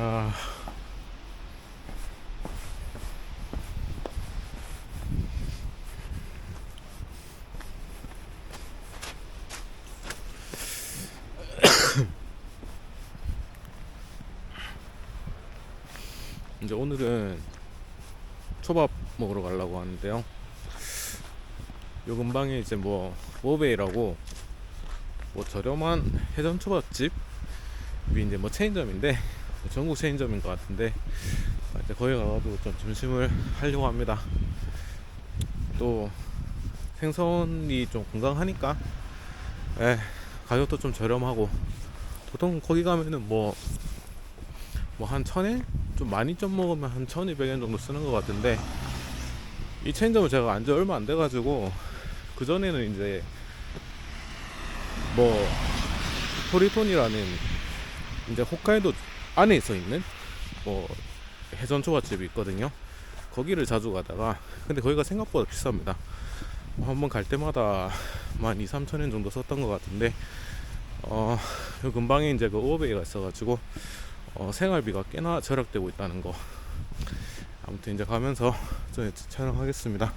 아. 이제 오늘은 초밥 먹으러 가려고 하는데요. 요 근방에 이제 뭐 모베이라고 뭐 저렴한 해전 초밥집 이 이제 뭐 체인점인데 전국 체인점인 것 같은데 이제 거기 가가지고 좀 점심을 하려고 합니다. 또 생선이 좀 건강하니까 예, 가격도 좀 저렴하고 보통 거기 가면은 뭐 뭐한 천엔 좀 많이 좀 먹으면 한 1200엔 정도 쓰는 것 같은데 이 체인점을 제가 안 지 얼마 안 돼가지고 그 전에는 이제 뭐 토리톤이라는 이제 홋카이도 안에 있어 있는 뭐 해전 초밥집이 있거든요. 거기를 자주 가다가 근데 거기가 생각보다 비쌉니다. 뭐 한번 갈 때마다 만 2, 3천 엔 정도 썼던 것 같은데 어, 요 근방에 이제 그 오베이가 있어가지고 어, 생활비가 꽤나 절약되고 있다는 거. 아무튼 이제 가면서 좀 촬영하겠습니다.